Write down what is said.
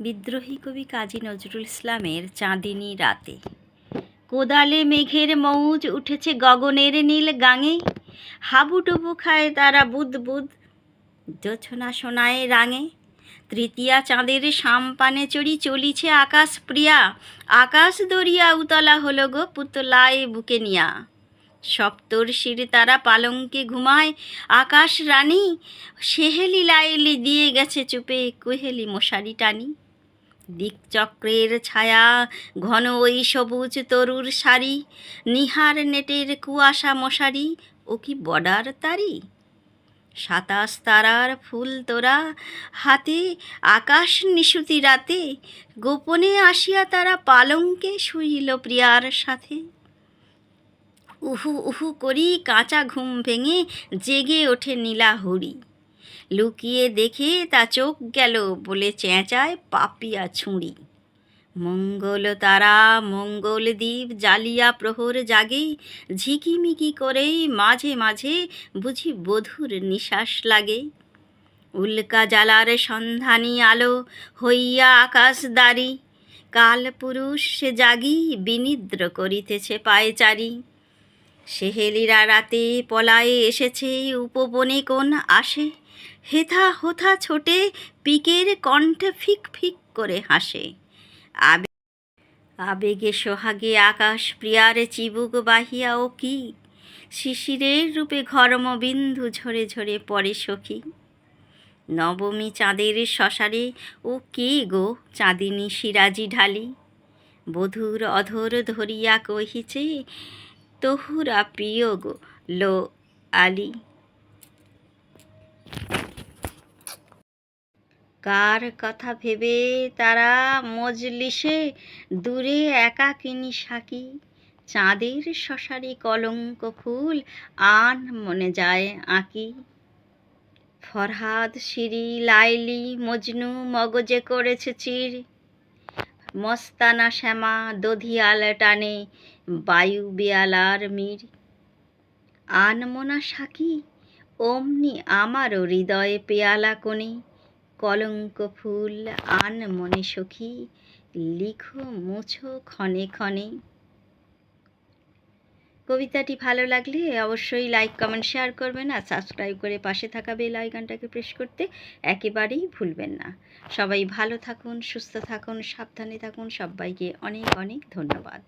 বিদ্রোহী কবি কাজী নজরুল ইসলামের চাঁদিনী রাতে। কোদালে মেঘের মৌজ উঠেছে গগনের নীল গাঙে। হাবুডুবু খায় তারা বুদ বুদ, জোছনা সোনায় রাঙে। তৃতীয়া চাঁদের সামপানে চড়ি চলিছে আকাশ প্রিয়া। আকাশ দরিয়া উতলা হলো গো পুতলায় বুকে নিয়া। সপ্তর্ষির তারা পালঙ্কে ঘুমায়, আকাশ রানী, সেহেলি লাইলি দিয়ে গেছে চুপে কুহেলি মশারি টানি। দিকচক্রের ছায়া, ঘন ওই সবুজ তরুর শাড়ি, নিহার নেটের কুয়াশা মশারি, ও কি বর্ডার তারি? সাতাশ তারার ফুল তোরা, হাতে আকাশ নিশুতি রাতে, গোপনে আসিয়া তারা পালঙ্কে শুইল প্রিয়ার সাথে। উহু উহু করি কাঁচা ঘুম ভেঙে জেগে ওঠে নীলাহরি। লুকিয়ে দেখে তা চোখ গেল বলে চেঁচায় পাপিয়া ছুঁড়ি। মঙ্গল তারা মঙ্গল দ্বীপ জালিয়া প্রহর জাগে, ঝিকিমিকি করেই মাঝে মাঝে বুঝি বধুর নিশ্বাস লাগে। উল্কা জ্বালার সন্ধানী আলো হইয়া আকাশ দাঁড়ি, কাল পুরুষ সে জাগি বিনিদ্র করিতেছে পায়চারি। সেহেলিরা রাতে পলায়ে এসেছে, উপবনে কোন আসে হেথা হোথা ছোটে পিকের কণ্ঠে ফিক ফিক করে হাসে। আবে আবেগে সোহাগে আকাশ প্রিয়ারে চিবুক বাহিয়া ও কি? শিশিরের রূপে ঘরম বিন্দু ঝরে ঝরে পড়ে সখী। নবমী চাঁদের শশারে ও কে গো চাঁদিনী সিরাজি ঢালি? বধুর অধর ধরিয়া কহিছে, তহুরা প্রিয় গো লো আলি। কার কথা ভেবে তারা মজলিসে দূরে একাকিনী সাকি? চাঁদের শশারি কলঙ্ক ফুল আন মনে যায় আঁকি। ফরহাদ শিরি লাইলি, মজনু মগজে করেছে চির। মস্তানা শ্যামা, দধিয়াল টানে বায়ু বেয়ালার মীর। আনমনা সাকি, অমনি আমারও হৃদয়ে পেয়ালা কোণে। কলঙ্ক ফুল, আন মনে সখী, লিখো, মুছো ক্ষণে ক্ষণে। কবিতাটি ভালো লাগলে অবশ্যই লাইক কমেন্ট শেয়ার করবেন আর সাবস্ক্রাইব করে পাশে থাকা বেল আইকনটাকে প্রেস করতে একেবারেই ভুলবেন না। সবাই ভালো থাকুন, সুস্থ থাকুন, সাবধানে থাকুন। সবাইকে অনেক অনেক ধন্যবাদ।